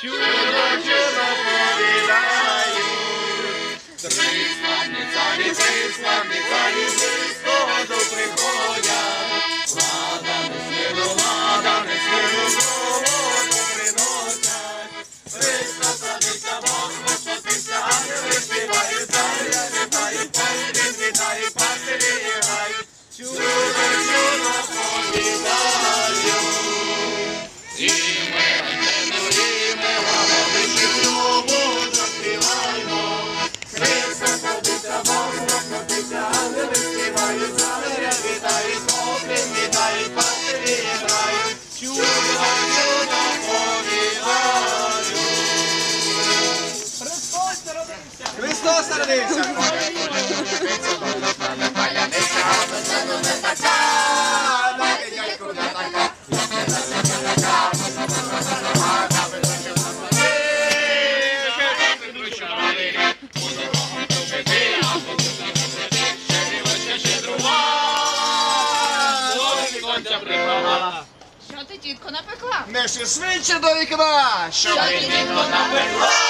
Selamat menikmati, the menikmati, Що ти, тітко, напекла? Не ще швидше до вікна! Що ти, тітко, напекла?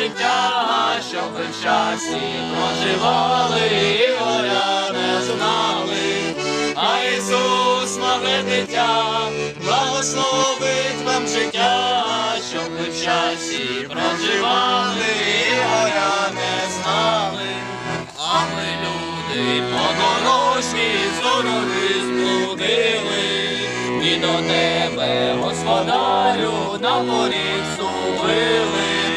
життя, щоб ви в щасті проживали і горя не знали. А Ісус, мале дитя, благословить вам життя, щоб ви в щасті проживали і горя не знали. А ми люди подорожні, з дороги зблудили, і до тебе, господарю, на поріг ступили.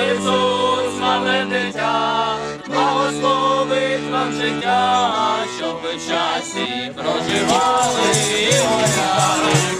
Ісус, мале дитя, благословить вам життя, щоб ви в часі проживали і горя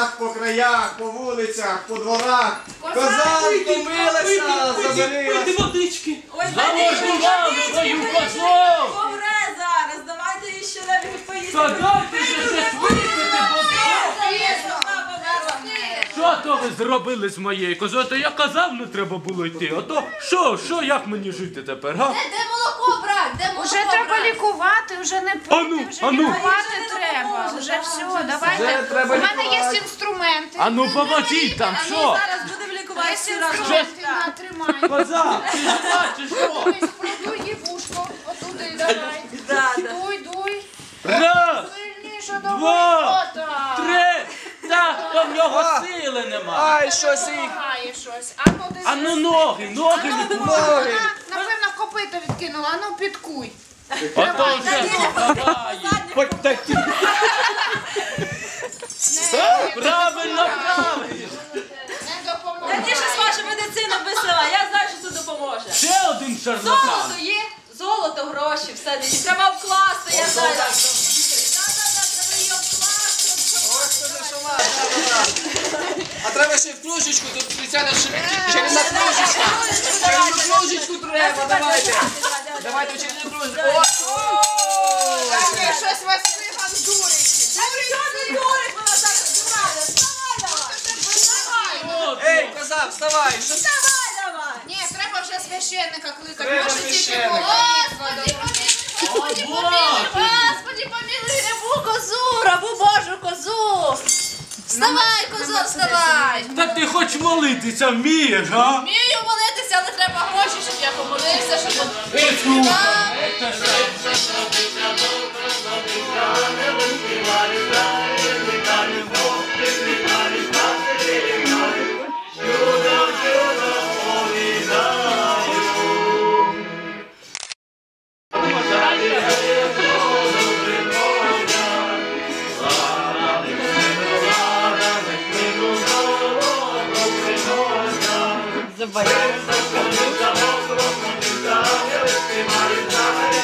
По по краях, по вулицях, по дворах. Коза втомилася, заболілася. водички. Ой, Заможнували мою козу. Помре зараз, давайте їй ще навіть поїсти. Та дайте же щось випити, Що то ви зробили з моєю козою? То я казав, не треба було йти. А то що, що, як мені жити тепер, га? Де молоко Уже треба лікувати, вже не пити, Ану, вже ану. лікувати треба. Вже все, давайте. Треба У мене є інструменти. А ну поможіть там, ну що? зараз будемо лікувати Є всі разом. інструменти, на, тримай. Коза, ти що? Продуй їй вушко, отуди, давай. Да, да. Дуй, дуй. Раз, Сильніше Два. Отак. три, так, то в нього сили нема. Ай, щось. Допомагає щось. А ну. А ну ноги, ноги лікуй. Ноги. Вона, Напевно, копито відкинула, а ну підкуй. А то вже попадає. Правильно, правильно. Не допомагає. Раніше з ваша медицина весела, я знаю, що це допоможе. Ще один шарлатан. Золото є, золото, гроші, все десь. Треба вкласти, я знаю. А треба ще в кружечку, тут спеціально ще- чарівна кружечка. Чарівну кружечку треба, давайте. Давайте в чарівну кружечку. О! Так, щось вас циган дурить. Чорний дурик вона зараз дурає. Вставай давай. Ей, коза, вставай! Що? Вставай давай. Ні, треба вже священника кликати. Треба Може, тільки священника. Господи, помилуй, Господи, помилуй, Господи, помилуй, рябу козу, рабу Божу козу. Вставай, козо, вставай. Та ти хоч молитися вмієш, га? Вмію молитися, але треба гроші, щоб я помолився, щоб... Ісус. Maria,